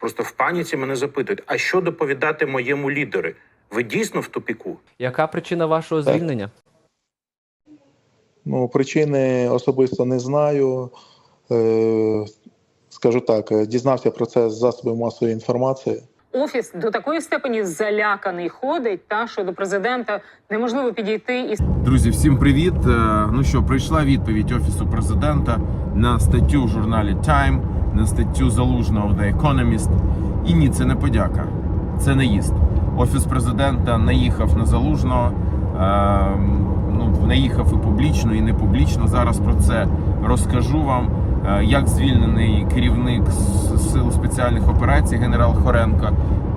просто в паніці мене запитують: а що доповідати моєму лідеру? Ви дійсно в тупіку? Яка причина вашого Так. звільнення? Ну, причини особисто не знаю. Е, скажу так, е, дізнався про це з засобів масової інформації. Офіс до такої степені заляканий ходить, та що до президента неможливо підійти і Друзі, всім привіт. Е, Ну що, прийшла відповідь офісу президента на статтю в журналі Time, на статтю залужного в The Economist. І ні, це не подяка, це не їзд. Офіс президента наїхав на залужного. е, Ну, наїхав і публічно, і не публічно. Зараз про це розкажу вам. Е, Як звільнений керівник сил спеціальних операцій генерал Хоренко,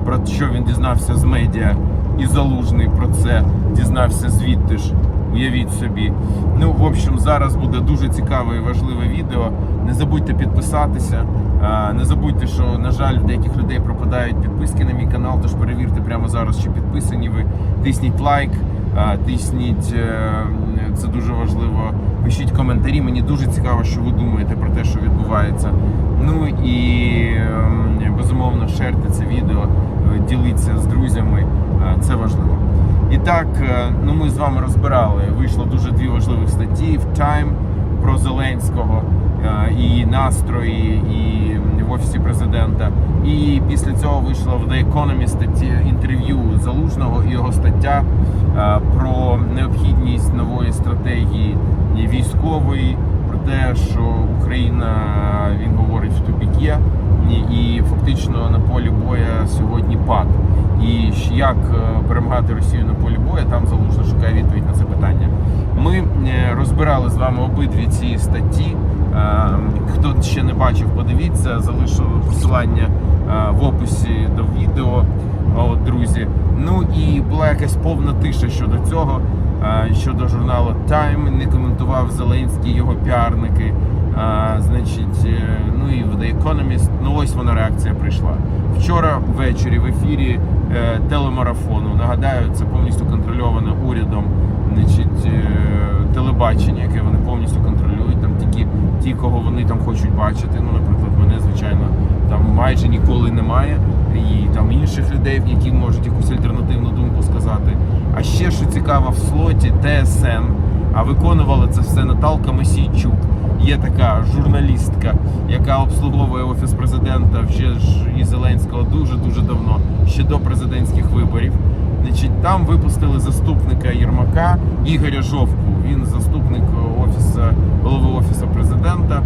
про що він дізнався з медіа, і залужний про це дізнався звідти ж. Уявіть собі. Ну, в общем, зараз буде дуже цікаве і важливе відео. Не забудьте підписатися. Не забудьте, що на жаль, в деяких людей пропадають підписки на мій канал. Тож перевірте прямо зараз, чи підписані ви. Тисніть лайк, тисніть е, це дуже важливо. Пишіть коментарі. Мені дуже цікаво, що ви думаєте про те, що відбувається. Ну і ем, безумовно шерте це відео, е, діліться з друзями. Е, Це важливо. І так, е, ну ми з вами розбирали. Вийшло дуже дві важливих статті в Time про Зеленського е, і настрої, і в офісі президента. І після цього вийшла в The Economist інтерв'ю Залужного і його стаття е, про необхідність нової стратегії військової, те, що Україна він говорить в тупіке, і фактично на полі боя сьогодні пад. І як е, перемагати Росію на полі боя, там залужно шукає відповідь на це питання. Ми е, розбирали з вами обидві ці статті. Е, Хто ще не бачив, подивіться, залишу посилання в описі до відео. От, друзі. Ну і була якась повна тиша щодо цього. е, Щодо журналу Time не коментував Зеленський його піарники. А, значить, е, ну і в The Economist, ну ось вона реакція прийшла. Вчора ввечері в ефірі е, телемарафону. Нагадаю, це повністю контрольоване урядом. Значить, е, телебачення, яке вони повністю контролюють. Там тільки ті, кого вони там хочуть бачити. Ну, наприклад, мене звичайно там майже ніколи немає. І там інших людей, які можуть якусь альтернативну думку сказати. А ще що цікаво, в слоті ТСН, а виконувала це все Наталка Масійчук. Є така журналістка, яка обслуговує офіс президента вже ж і Зеленського дуже дуже давно, ще до президентських виборів. Значить, там випустили заступника Єрмака Ігоря Жовку. Він заступник офісу голови офісу президента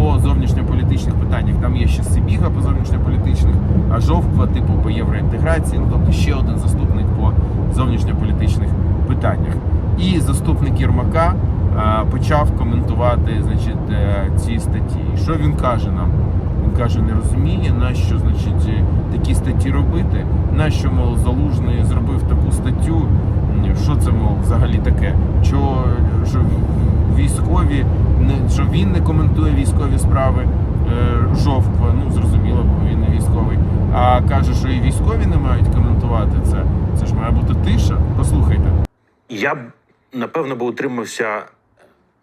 по зовнішньополітичних питаннях. Там є ще Сибіга по зовнішньополітичних, а Жовква, типу по євроінтеграції. Ну тобто ще один заступник по зовнішньополітичних питаннях. І заступник Єрмака е, почав коментувати значить, е, ці статті. Що він каже нам? Він каже, не розуміє, нащо значить, е, такі статті робити, нащо, мов, залужний зробив таку статтю. Що це, мов, взагалі таке? Що, що військові, що він не коментує військові справи е, Жовква, ну зрозуміло, бо він не військовий. А каже, що і військові не мають коментувати це. Це ж має бути тиша. Послухайте. Я б напевно би утримався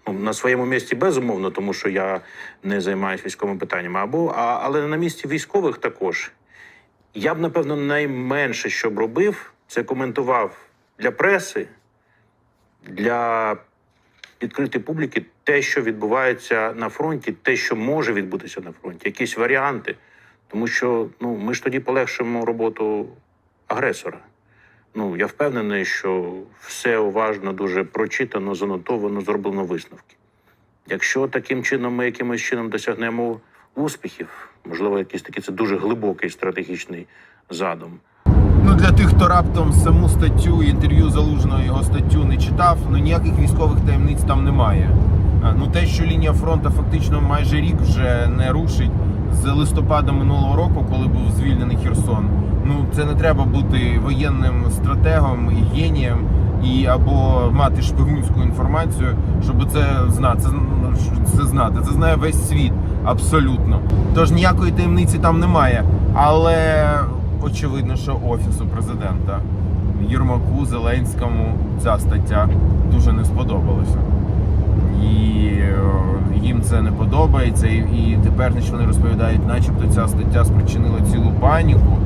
ну, на своєму місці безумовно, тому що я не займаюся військовими питаннями. Або а, але на місці військових також. Я б напевно найменше, що б робив, це коментував для преси, для відкритої публіки те, що відбувається на фронті, те, що може відбутися на фронті, якісь варіанти. Тому що ну, ми ж тоді полегшимо роботу агресора. Ну, я впевнений, що все уважно, дуже прочитано, занотовано, зроблено висновки. Якщо таким чином ми якимось чином досягнемо успіхів, можливо, якийсь такий це дуже глибокий стратегічний задум. Ну для тих, хто раптом саму статтю інтерв'ю залужного читав, ну ніяких військових таємниць там немає. Ну те, що лінія фронту фактично майже рік вже не рушить з листопада минулого року, коли був звільнений Херсон. Ну це не треба бути воєнним стратегом і генієм і або мати шпигунську інформацію, щоб це знати. Це, це знати. Це знає весь світ абсолютно. Тож ніякої таємниці там немає. Але очевидно, що офісу президента Єрмаку Зеленському ця стаття дуже не сподобалася. І е, їм це не подобається. І, тепер вони розповідають, начебто ця стаття спричинила цілу паніку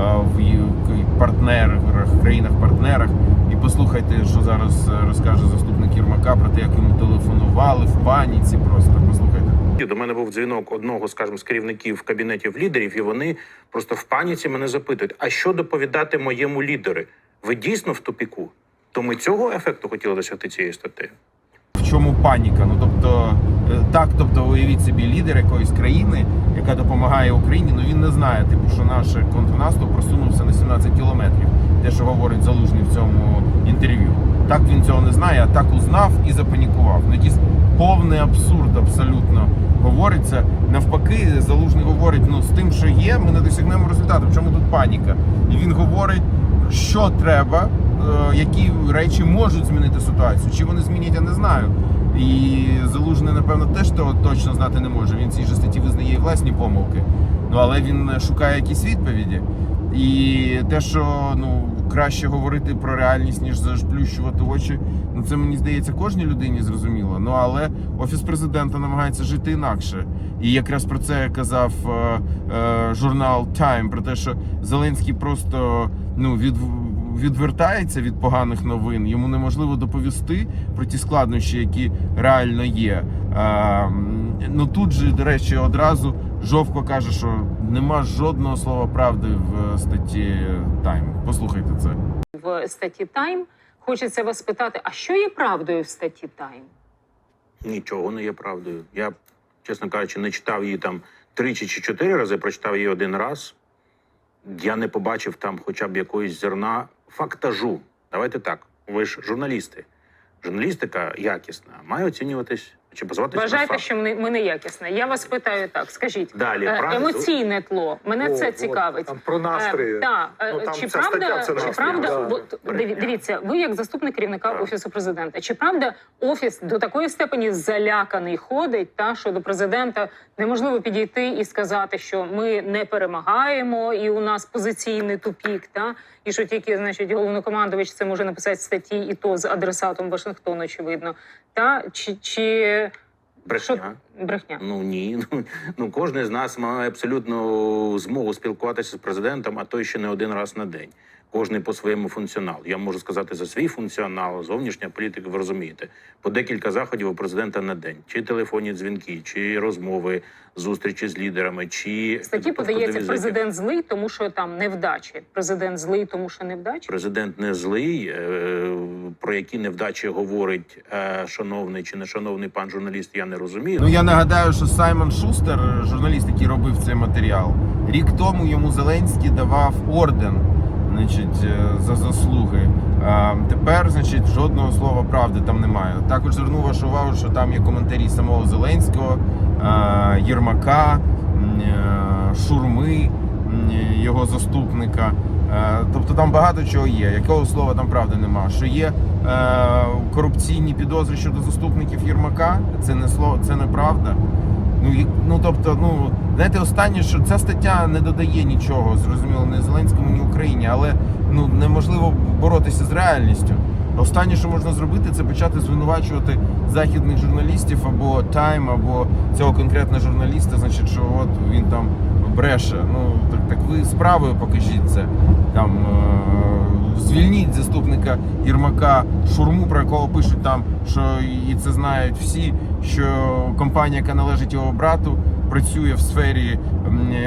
е, в партнерах, країнах-партнерах. І послухайте, що зараз е, розкаже заступник Єрмака про те, як йому телефонували в паніці. Просто послухайте. До мене був дзвінок одного, скажімо, з керівників кабінетів лідерів, і вони просто в паніці мене запитують: а що доповідати моєму лідеру? Ви дійсно в тупіку? То ми цього ефекту хотіли досягти цією статтею. в чому паніка. Ну тобто, е, так, тобто, уявіть собі лідер якоїсь країни, яка допомагає Україні. Ну він не знає, типу, що наш контрнаступ просунувся на 17 кілометрів. Те, що говорить залужний в цьому інтерв'ю. Так він цього не знає, а так узнав і запанікував. Ну повний абсурд абсолютно говориться. Навпаки, залужний говорить: ну з тим, що є, ми не досягнемо результату. В чому тут паніка? І він говорить, що треба, е, які речі можуть змінити ситуацію. Чи вони змінять, я не знаю. І залужний, напевно, теж того точно знати не може. Він в цій же статті визнає власні помилки. Ну але він шукає якісь відповіді. І те, що ну краще говорити про реальність, ніж заплющувати очі, ну це мені здається кожній людині зрозуміло. Ну але офіс президента намагається жити інакше. І якраз про це казав е, е, журнал Time, про те, що Зеленський просто ну від відвертається від поганих новин. Йому неможливо доповісти про ті складнощі, які реально є. Е, ну тут же, до речі, одразу Жовко каже, що нема жодного слова правди в статті Time. Послухайте це. в статті Тайм. Хочеться вас спитати, а що є правдою в статті Тайм? Нічого не є правдою. Я, чесно кажучи, не читав її там тричі чи чотири рази, прочитав її один раз. Я не побачив там хоча б якоїсь зерна фактажу. Давайте так. Ви ж журналісти. Журналістика якісна, має оцінюватись чи на Вважаєте, що ми, ми не якісне? Я вас питаю так. Скажіть, Далі, е, правда? емоційне тло. Мене О, це от, цікавить. там про настрої. Е, та, е, Ну, там чи ця правда, стаття це чи правда да. от, дивіться, ви як заступник керівника Так. офісу президента, чи правда офіс до такої степені заляканий ходить, та що до президента неможливо підійти і сказати, що ми не перемагаємо, і у нас позиційний тупік, та і що тільки значить головнокомандувач це може написати статті, і то з адресатом Вашингтону, очевидно. Та чи, чи Брехня. брехня? Ну ні. Ну, ну кожен з нас має абсолютно змогу спілкуватися з президентом, а то ще не один раз на день. Кожний по своєму функціоналу. Я можу сказати за свій функціонал, зовнішня політика, ви розумієте, по декілька заходів у президента на день, чи телефонні дзвінки, чи розмови, зустрічі з лідерами, чи статті подається президент злий, тому що там невдачі. Президент злий, тому що невдачі. Президент не злий. е, Про які невдачі говорить е, шановний чи нешановний пан журналіст, я не розумію. Ну я нагадаю, що Саймон Шустер, журналіст, який робив цей матеріал, рік тому йому Зеленський давав орден, значить, е, за заслуги. А тепер, значить, жодного слова правди там немає. Також звернув вашу увагу, що там є коментарі самого Зеленського, Єрмака, е, Шурми, його заступника. Е, Тобто там багато чого є. Якого слова там правди нема. Що є е, корупційні підозри щодо заступників Єрмака, це не слово, це неправда. Ну і- ну тобто, ну знаєте, останнє, що ця стаття не додає нічого, зрозуміло, ні Зеленському, ні Україні, але ну неможливо боротися з реальністю. Останнє, що можна зробити, це почати звинувачувати західних журналістів або Тайм, або цього конкретного журналіста, значить, що от він там бреше. Ну так, так ви справою покажіть це. Там е- звільніть заступника Єрмака Шурму, про якого пишуть там, що і це знають всі, що компанія, яка належить його брату, працює в сфері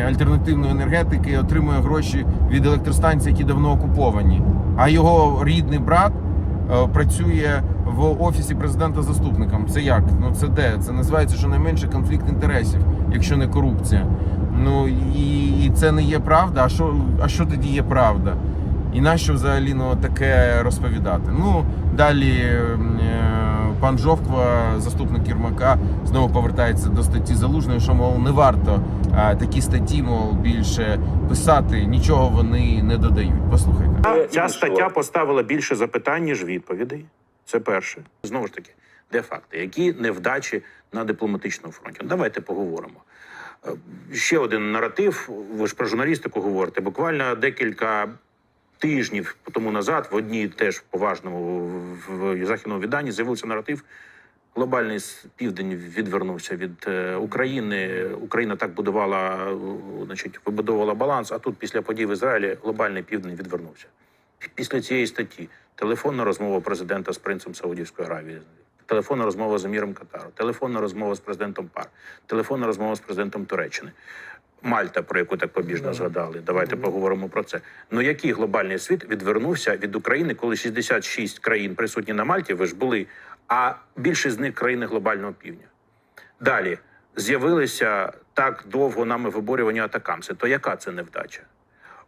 альтернативної енергетики, отримує гроші від електростанцій, які давно окуповані. А його рідний брат е, працює в офісі президента заступником. Це як? Ну це де? Це називається щонайменше конфлікт інтересів, якщо не корупція. Ну і, і це не є правда. А що, а що тоді є правда? І нащо взагалі ну, таке розповідати? Ну далі е, пан Жовква, заступник Єрмака, знову повертається до статті залужної, що мов не варто е, такі статті, мов більше писати, нічого вони не додають. Послухайте. Ця стаття поставила більше запитань, ніж відповідей. Це перше. Знову ж таки, де факти? Які невдачі на дипломатичному фронті? Ну, Давайте поговоримо. Е, Ще один наратив. Ви ж про журналістику говорите. Буквально декілька тижнів тому назад в одній теж поважному в- західному відданні з'явився наратив. Глобальний південь відвернувся від е, України. Україна так будувала, е, значить, вибудовувала баланс. А тут, після подій в Ізраїлі, глобальний південь відвернувся. Після цієї статті телефонна розмова президента з принцем Саудівської Аравії, телефонна розмова з Еміром Катару, телефонна розмова з президентом ПАР, телефонна розмова з президентом Туреччини. Мальта, про яку так побіжно згадали. Давайте поговоримо про це. Ну який глобальний світ відвернувся від України, коли 66 країн присутні на Мальті, ви ж були, а більшість з них країни глобального півдня. Далі з'явилися так довго нами виборювані атакамси. То яка це невдача?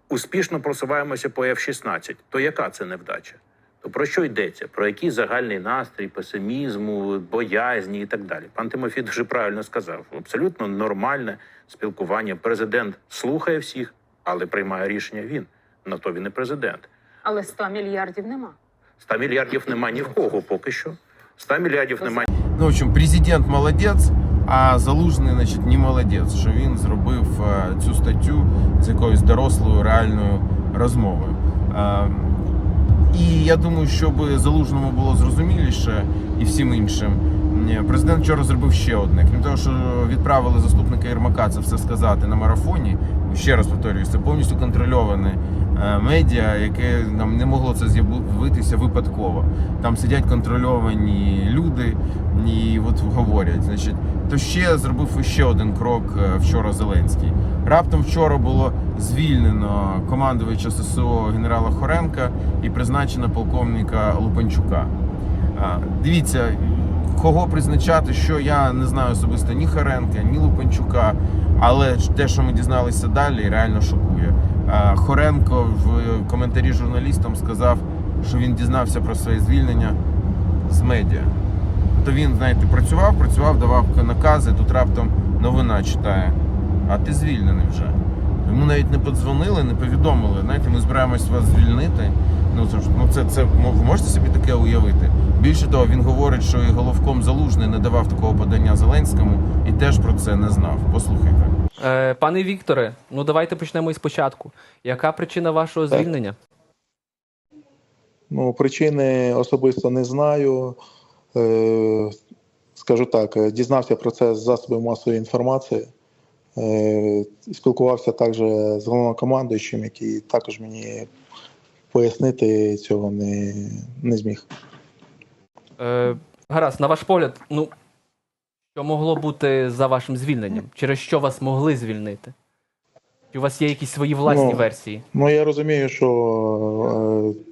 Успішно просуваємося по F-16. То яка це невдача? То про що йдеться? Про який загальний настрій, песимізму, боязні і так далі. Пан Тимофій дуже правильно сказав. Абсолютно нормальне спілкування. Президент слухає всіх, але приймає рішення він. На то він і президент. Але 100 мільярдів нема. 100 мільярдів немає ні в кого поки що. 100 мільярдів немає Ну, в общем, президент молодець, а залужний, значить, не молодець, що він зробив е, цю статтю з якоюсь дорослою реальною розмовою. Е, І я думаю, щоб залужному було зрозуміліше і всім іншим. Президент вчора зробив ще одне. Крім того, що відправили заступника Єрмака це все сказати на марафоні. Ще раз повторюю, це повністю контрольоване е, медіа, яке нам не могло це з'явитися випадково. Там сидять контрольовані люди і от говорять. Значить, то ще зробив ще один крок е, вчора Зеленський. Раптом вчора було звільнено командувача ССО генерала Хоренка і призначено полковника Лупанчука. Дивіться, кого призначати, що я не знаю особисто ні Хоренка, ні Лупанчука. Але те, що ми дізналися далі, реально шокує. Хоренко в коментарі журналістам сказав, що він дізнався про своє звільнення з медіа. То він, знаєте, працював, працював, давав накази, тут раптом новина читає. А ти звільнений вже. Йому навіть не подзвонили, не повідомили. Знаєте, ми збираємось вас звільнити. Ну це ж ну це, це ви можете собі таке уявити. Більше того, він говорить, що і головком залужний не давав такого подання Зеленському і теж про це не знав. Послухайте. Е, пане Вікторе, ну давайте почнемо із початку. Яка причина вашого Так. звільнення? Ну, причини особисто не знаю. Е, скажу так, е, дізнався про це з засобів масової інформації. Е, спілкувався також з головнокомандуючим, який також мені пояснити цього не, не зміг. Е, гаразд, на ваш погляд, ну що могло бути за вашим звільненням? Через що вас могли звільнити? Чи у вас є якісь свої власні Ну, версії? Ну, я розумію, що е,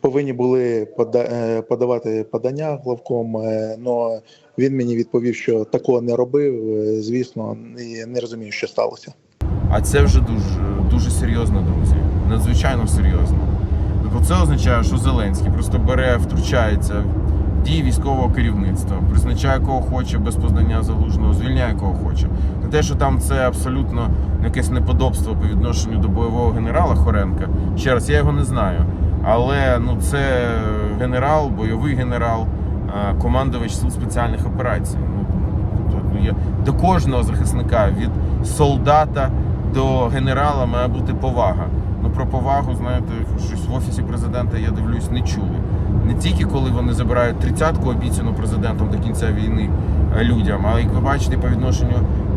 повинні були пода- е, подавати подання главком, але він мені відповів, що такого не робив. е, Звісно, і не розумію, що сталося. А це вже дуже, дуже серйозно, друзі. Надзвичайно серйозно. Тобто це означає, що Зеленський просто бере, втручається в дії військового керівництва, призначає кого хоче без познання залужного, звільняє кого хоче. На те, що там це абсолютно якесь неподобство по відношенню до бойового генерала Хоренка. Ще раз, я його не знаю. Але ну це генерал, бойовий генерал, командувач сил спеціальних операцій. Ну, ну, до кожного захисника від солдата до генерала має бути повага. Про повагу, знаєте, щось в офісі президента я дивлюсь, не чули. Не тільки коли вони забирають тридцятку обіцяну президентом до кінця війни е, людям, а як ви бачите, по відношенню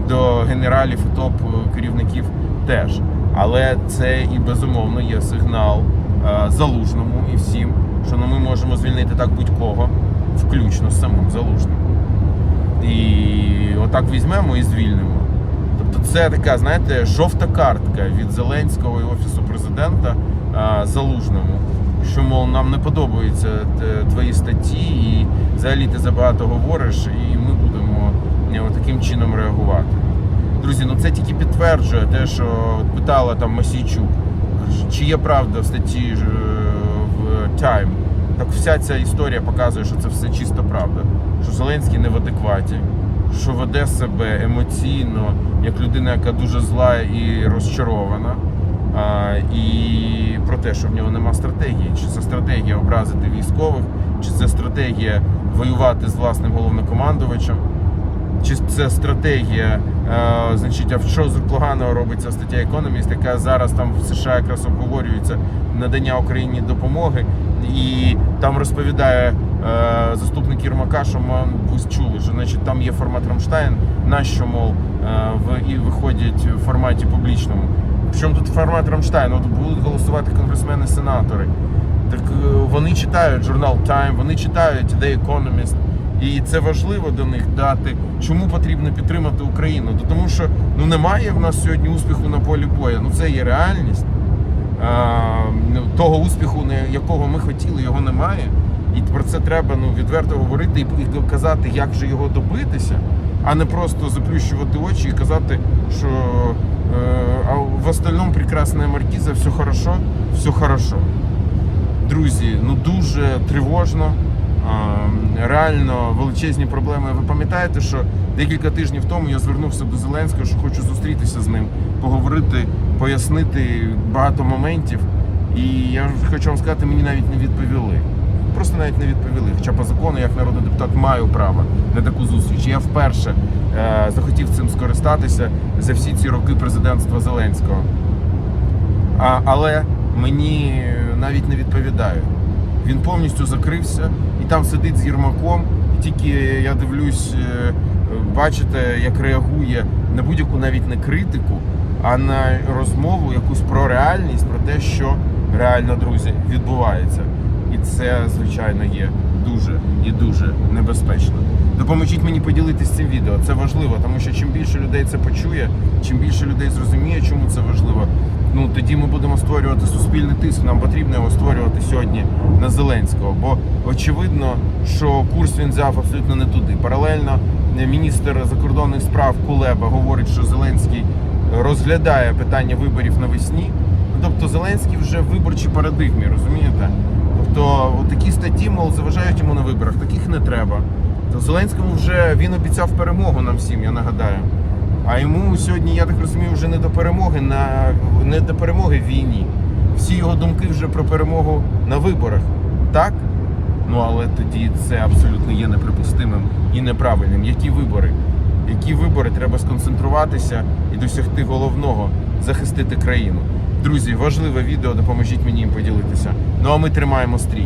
до генералів і топ е, керівників теж. Але це і безумовно є сигнал е, залужному і всім, що ну, ми можемо звільнити так будь-кого, включно з самим залужним. І отак візьмемо і звільнимо. Тобто це така, знаєте, жовта картка від Зеленського і Офісу президента а, залужному, що, мов, нам не подобаються твої статті, і взагалі ти забагато говориш, і ми будемо е, таким чином реагувати. Друзі, ну це тільки підтверджує те, що питала там Масійчук, чи є правда в статті е, в Time. Так вся ця історія показує, що це все чиста правда. Що Зеленський не в адекваті, що веде себе емоційно, як людина, яка дуже зла і розчарована. А, і про те, що в нього нема стратегії. Чи це стратегія образити військових, чи це стратегія воювати з власним головнокомандувачем, чи це стратегія, е, значить, а що з поганого робиться стаття Economist, яка зараз там в США якраз обговорюється надання Україні допомоги, і там розповідає заступник Єрмака, що ви чули, що значить там є формат Рамштайн, нащо мов е, в і виходять в форматі публічному. Причому тут формат Рамштайн, от будуть голосувати конгресмени, сенатори. Так е, вони читають журнал Time, вони читають The Economist. І це важливо до них дати. Чому потрібно підтримати Україну? То тому що ну немає в нас сьогодні успіху на полі бою. Ну це є реальність. А, ну, того успіху, якого ми хотіли, його немає. І про це треба ну, відверто говорити і, казати, як же його добитися, а не просто заплющувати очі і казати, що е, а в остальному прекрасна маркіза, все хорошо, все хорошо. Друзі, ну дуже тривожно. Реально величезні проблеми. Ви пам'ятаєте, що декілька тижнів тому я звернувся до Зеленського, що хочу зустрітися з ним, поговорити, пояснити багато моментів. І я хочу вам сказати, мені навіть не відповіли. Просто навіть не відповіли. Хоча по закону, як народний депутат, маю право на таку зустріч. Я вперше е, захотів цим скористатися за всі ці роки президентства Зеленського. А, але мені навіть не відповідають. Він повністю закрився і там сидить з Єрмаком. І тільки я дивлюсь, е, бачите, як реагує на будь-яку навіть не критику, а на розмову якусь про реальність, про те, що реально, друзі, відбувається. І це, звичайно, є дуже і дуже небезпечно. Допоможіть мені поділитися цим відео. Це важливо, тому що чим більше людей це почує, чим більше людей зрозуміє, чому це важливо. Ну тоді ми будемо створювати суспільний тиск. Нам потрібно його створювати сьогодні на Зеленського. Бо очевидно, що курс він взяв абсолютно не туди. Паралельно е, міністр закордонних справ Кулеба говорить, що Зеленський розглядає питання виборів навесні. Ну, Тобто Зеленський вже в виборчій парадигмі, розумієте? Тобто такі статті, мол, заважають йому на виборах, таких не треба. То Зеленському вже він обіцяв перемогу нам всім, я нагадаю. А йому сьогодні, я так розумію, вже не до перемоги на не до перемоги в війні. Всі його думки вже про перемогу на виборах. Так? Ну але тоді це абсолютно є неприпустимим і неправильним. Які вибори? Які вибори треба сконцентруватися і досягти головного захистити країну. Друзі, важливе відео, допоможіть мені їм поділитися. Ну а ми тримаємо стрій.